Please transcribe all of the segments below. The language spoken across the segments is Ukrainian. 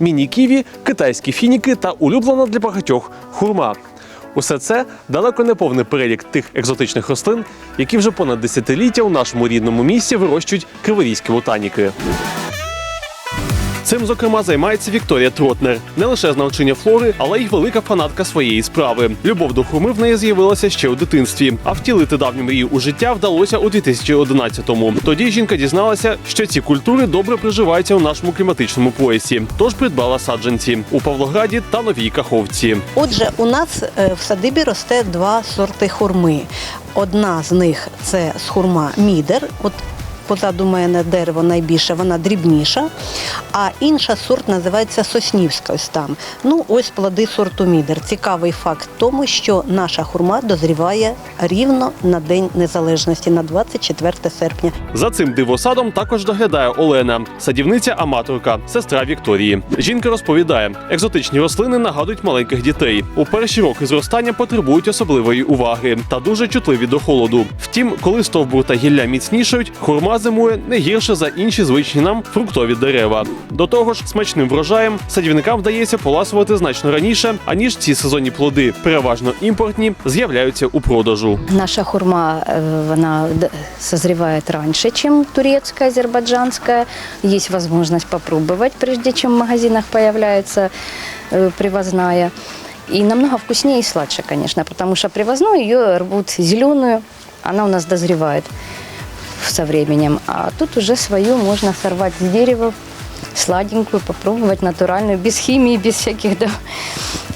міні-ківі, китайські фініки та улюблена для багатьох хурма. Усе це далеко не повний перелік тих екзотичних рослин, які вже понад десятиліття у нашому рідному місті вирощують криворізькі ботаніки. Цим, зокрема, займається Вікторія Тротнер. Не лише з навчання флори, але й велика фанатка своєї справи. Любов до хурми в неї з'явилася ще у дитинстві. А втілити давню мрію у життя вдалося у 2011-му. Тоді жінка дізналася, що ці культури добре приживаються у нашому кліматичному поясі. Тож придбала саджанці у Павлограді та Новій Каховці. Отже, у нас е, в садибі росте два сорти хурми. Одна з них це з хурма мідер. От позаду мене дерево найбільше, вона дрібніша. А інша сорт називається Соснівська. Ось там. Ну, ось плоди сорту мідер. Цікавий факт в тому, що наша хурма дозріває рівно на День Незалежності, на 24 серпня. За цим дивосадом також доглядає Олена, садівниця-аматорка, сестра Вікторії. Жінка розповідає, екзотичні рослини нагадують маленьких дітей. У перші роки зростання потребують особливої уваги та дуже чутливі до холоду. Втім, коли стовбур та гілля міцнішають, хурма зимує не гірше за інші звичні нам фруктові дерева. До того ж, смачним врожаєм садівникам вдається поласувати значно раніше, аніж ці сезонні плоди, переважно імпортні, з'являються у продажу. Наша хурма, э, она д- созревает раньше, чем турецкая, азербайджанская. Есть возможность попробовать, прежде чем в магазинах появляется э, привозная. И намного вкуснее и сладше, конечно, потому что привозную ее рвут зеленую, она у нас дозревает со временем. А тут уже свою можно сорвать с дерева, сладенькую, попробовать натуральную, без химии, без всяких да,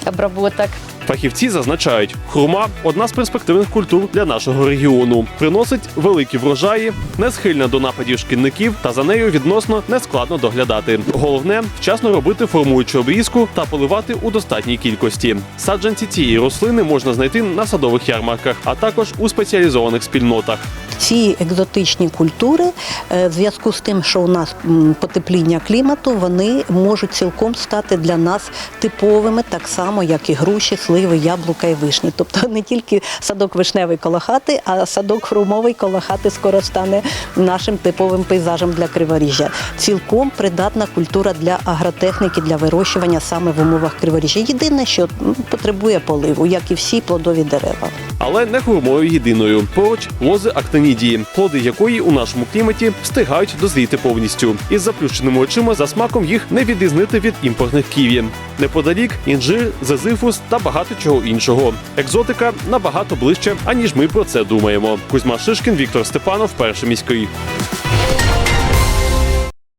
обработок. Фахівці зазначають, хурма одна з перспективних культур для нашого регіону. Приносить великі врожаї, не схильна до нападів шкідників, та за нею відносно нескладно доглядати. Головне вчасно робити формуючу обрізку та поливати у достатній кількості. Саджанці цієї рослини можна знайти на садових ярмарках, а також у спеціалізованих спільнотах. Ці екзотичні культури, е, в зв'язку з тим, що у нас потепління клімату, вони можуть цілком стати для нас типовими, так само, як і груші, сливи, яблука і вишні. Тобто не тільки садок вишневий коло хати, а садок хрумовий коло хати скоро стане нашим типовим пейзажем для криворіжжя. Цілком придатна культура для агротехніки, для вирощування саме в умовах криворіжжя. Єдине, що потребує поливу, як і всі плодові дерева. Але не хурмою єдиною. Поруч лози актинідії, плоди якої у нашому кліматі встигають дозріти повністю. Із заплющеними очима за смаком їх не відрізнити від імпортних ківі. Неподалік інжир, зезифус та багато чого іншого. Екзотика набагато ближче, аніж ми про це думаємо. Кузьма Шишкін, Віктор Степанов, перший міський.